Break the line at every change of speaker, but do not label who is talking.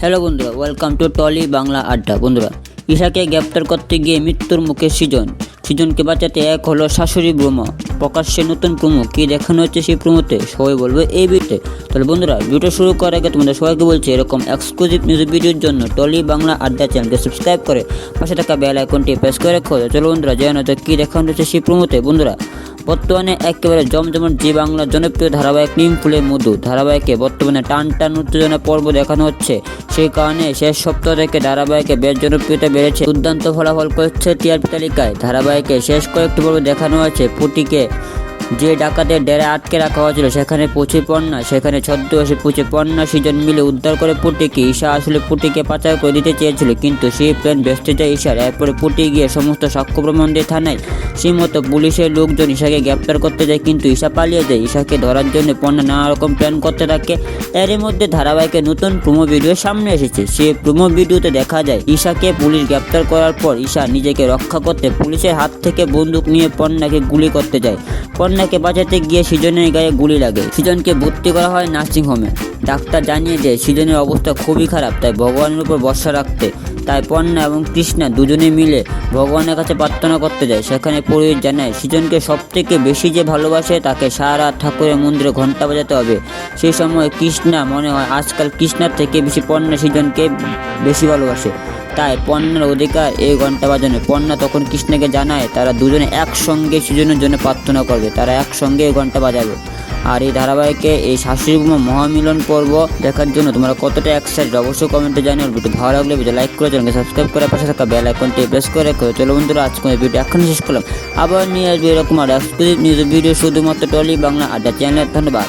Hello বন্ধুরা welcome to trolley Bangla আড্ডা বন্ধুরা, ঈশাকে গ্রেপ্তার করতে গিয়ে মৃত্যুর মুখে সৃজন। সৃজনকে বাঁচাতে এক হলো শাশুড়ি ব্রহ্ম। প্রকাশ্যে নতুন প্রমো কি দেখানো হচ্ছে সেই প্রমোতে সবাই বলবে এই ভিডিওতে। তাহলে বন্ধুরা, ভিডিও শুরু করার আগে তোমাদের সবাইকে বলছি, এরকম এক্সক্লুসিভ নিউজ ভিডিওর জন্য টলি বাংলা আড্ডা চ্যানেলকে সাবস্ক্রাইব করে পাশে থাকা বেল আইকনটি প্রেস করে রাখো। চলো বন্ধুরা জানো তো কী দেখানো হচ্ছে সেই প্রমোতে বন্ধুরা বর্তমানে একেবারে জমজমন জি বাংলার জনপ্রিয় ধারাবাহিক নিম ফুলের মধু। ধারাবাহিকে বর্তমানে টান টান উত্তেজনা পর্ব দেখানো হচ্ছে। সেই কারণে শেষ সপ্তাহ থেকে ধারাবাহিকে বেশ জনপ্রিয়তা বেড়েছে। দুর্দান্ত ফলাফল করছে টিআরপি তালিকায়। ধারাবাহিকে শেষ কয়েকটি পর্ব দেখানো হয়েছে পুটিকে। যে ডাকাতের ডেরা আটকে রাখা হয়েছিল, সেখানে পচে পণ্যা, সেখানে ছদ্মবেশে পচে পণ্যা সিজন মিলে উদ্ধার করে পুটিকে ঈশা আসলে পুটিকে পাচার করে দিতে চেয়েছিল। কিন্তু সেই প্ল্যান ব্যস্ত যায় ঈশার। এরপরে পুটি গিয়ে সমস্ত সাক্ষ্য প্রমাণ দিয়ে থানায় সেই মতো পুলিশের লোকজন ঈশাকে গ্রেপ্তার করতে যায়, কিন্তু ঈশা পালিয়ে যায়। ঈশাকে ধরার জন্য পণ্যা নানা রকম প্ল্যান করতে থাকে। এর মধ্যে ধারাবাহিকের নতুন প্রোমো ভিডিও সামনে এসেছে। সেই প্রোমো ভিডিওতে দেখা যায়, ঈশাকে পুলিশ গ্রেপ্তার করার পর ঈশা নিজেকে রক্ষা করতে পুলিশের হাত থেকে বন্দুক নিয়ে পণ্যাকে গুলি করতে যায়। পণ্যাকে বাঁচাতে গিয়ে সৃজনের গায়ে গুলি লাগে। সৃজনকে ভর্তি করা হয় নার্সিং হোমে। ডাক্তার জানিয়ে যে সৃজনের অবস্থা খুবই খারাপ, তাই ভগবানের উপর ভরসা রাখতে। তাই পণ্যা এবং কৃষ্ণা দুজনে মিলে ভগবানের কাছে প্রার্থনা করতে যায়। সেখানে পুরোহিত জানায়, সৃজনকে সব থেকে বেশি যে ভালোবাসে তাকে সারা ঠাকুরের মন্দিরে ঘণ্টা বাজাতে হবে। সেই সময় কৃষ্ণা মনে হয়, আজকাল কৃষ্ণার থেকে বেশি পণ্যা সৃজনকে বেশি ভালোবাসে। তাই পণ্যের অধিকার এই ঘণ্টা বাজানো পণ্যা তখন কৃষ্ণকে জানায়, তারা দুজনে একসঙ্গে সৃজনের জন্য প্রার্থনা করবে, তারা একসঙ্গে এই ঘণ্টা বাজাবে। আর এই ধারাবাহিকে এই শাশুড়ি মহামিলন পর্ব দেখার জন্য তোমরা কতটা এক্সাইটেড অবশ্যই কমেন্টে জানিও। ভিডিও ভালো লাগলে ভিডিও লাইক করে চ্যানেলকে সাবস্ক্রাইব করে পাশে থাকা বেল আইকনটি প্রেস করে রাখো। চলো বন্ধুরা, আজকে ভিডিও এখন শেষ করলাম। আবার নিয়ে আসবে এরকম আর এক্সক্লুসিভ নিউজ ভিডিও শুধুমাত্র টলি বাংলা আড্ডা চ্যানেল ধন্যবাদ।